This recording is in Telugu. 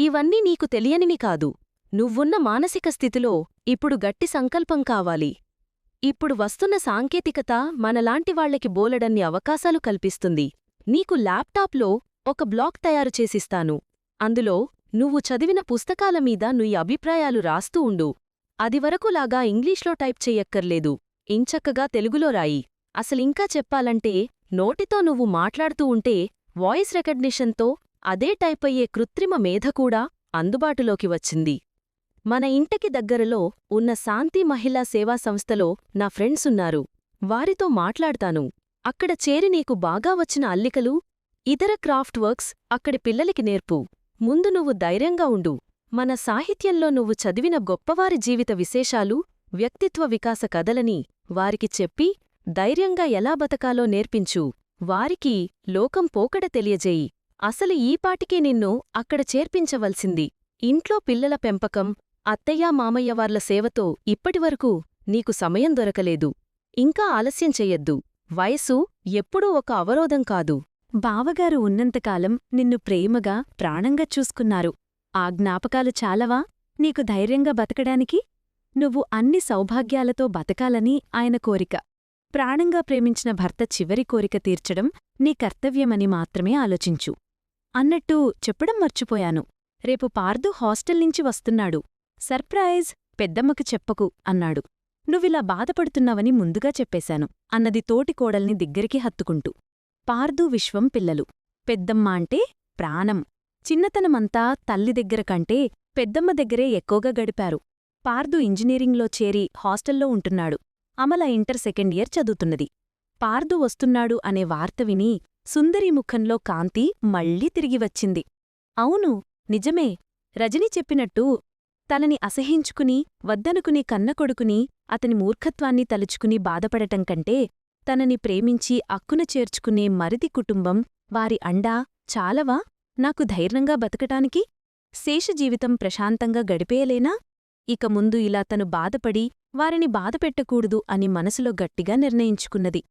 ఇవన్నీ నీకు తెలియనివి కాదు. నువ్వున్న మానసిక స్థితిలో ఇప్పుడు గట్టి సంకల్పం కావాలి. ఇప్పుడు వస్తున్న సాంకేతికత మనలాంటి వాళ్ళకి బోలెడన్ని అవకాశాలు కల్పిస్తుంది. నీకు ల్యాప్టాప్లో ఒక బ్లాగ్ తయారు చేసిస్తాను. అందులో నువ్వు చదివిన పుస్తకాల మీద నీ అభిప్రాయాలు రాస్తూ ఉండు. అదివరకులాగా ఇంగ్లీష్లో టైప్ చెయ్యక్కర్లేదు ఇంచక్కగా తెలుగులో రాయి. అసలింకా చెప్పాలంటే నోటితో నువ్వు మాట్లాడుతూ ఉంటే వాయిస్ రికగ్నిషన్తో అదే టైపయ్యే కృత్రిమ మేధ కూడా అందుబాటులోకి వచ్చింది. మన ఇంటికి దగ్గరలో ఉన్న శాంతి మహిళా సేవా సంస్థలో నా ఫ్రెండ్సున్నారు వారితో మాట్లాడతాను. అక్కడ చేరి నీకు బాగా వచ్చిన అల్లికలు ఇతర క్రాఫ్ట్ వర్క్స్ అక్కడి పిల్లలకి నేర్పు. ముందు నువ్వు ధైర్యంగా ఉండు. మన సాహిత్యంలో నువ్వు చదివిన గొప్పవారి జీవిత విశేషాలు వ్యక్తిత్వ వికాస కథలని వారికి చెప్పి ధైర్యంగా ఎలా బతకాలో నేర్పించు. వారికి లోకం పోకడ తెలియజేయి. అసలు ఈపాటికే నిన్ను అక్కడ చేర్పించవలసింది. ఇంట్లో పిల్లల పెంపకం అత్తయ్యా మామయ్యవార్ల సేవతో ఇప్పటివరకు నీకు సమయం దొరకలేదు. ఇంకా ఆలస్యం చెయ్యొద్దు. వయసు ఎప్పుడూ ఒక అవరోధం కాదు. బావగారు ఉన్నంతకాలం నిన్ను ప్రేమగా ప్రాణంగా చూసుకున్నారు. ఆ జ్ఞాపకాలు చాలవా? నీకు ధైర్యంగా బతకడానికి? నువ్వు అన్ని సౌభాగ్యాలతో బతకాలని ఆయన కోరిక. ప్రాణంగా ప్రేమించిన భర్త చివరి కోరిక తీర్చడం నీ కర్తవ్యమని మాత్రమే ఆలోచించు. అన్నట్టు చెప్పడం మర్చిపోయాను. రేపు పార్దు హాస్టల్ నుంచి వస్తున్నాడు. సర్ప్రైజ్ పెద్దమ్మకు చెప్పకు అన్నాడు. నువ్విలా బాధపడుతున్నావని ముందుగా చెప్పేశాను అన్నది తోటి కోడల్ని దగ్గరికి హత్తుకుంటూ. పార్దు విశ్వం పిల్లలు. పెద్దమ్మ అంటే ప్రాణం. చిన్నతనమంతా తల్లి దగ్గర కంటే పెద్దమ్మ దగ్గరే ఎక్కువగా గడిపారు. పార్దు ఇంజనీరింగ్లో చేరి హాస్టల్లో ఉంటున్నాడు. అమల ఇంటర్ సెకండ్ ఇయర్ చదువుతున్నది. పార్దు వస్తున్నాడు అనే వార్త విని సుందరి ముఖంలో కాంతి మళ్ళీ తిరిగి వచ్చింది. అవును నిజమే. రజని చెప్పినట్టు తనని అసహించుకుని వద్దనుకుని కన్నకొడుకుని అతని మూర్ఖత్వాన్ని తలుచుకుని బాధపడటం కంటే తనని ప్రేమించి అక్కున చేర్చుకునే మరిది కుటుంబం వారి అండా చాలవా? నాకు ధైర్యంగా బతకటానికి శేషజీవితం ప్రశాంతంగా గడిపేయలేనా? ఇక ముందు ఇలా తను బాధపడి వారిని బాధపెట్టకూడదు అని మనసులో గట్టిగా నిర్ణయించుకున్నది.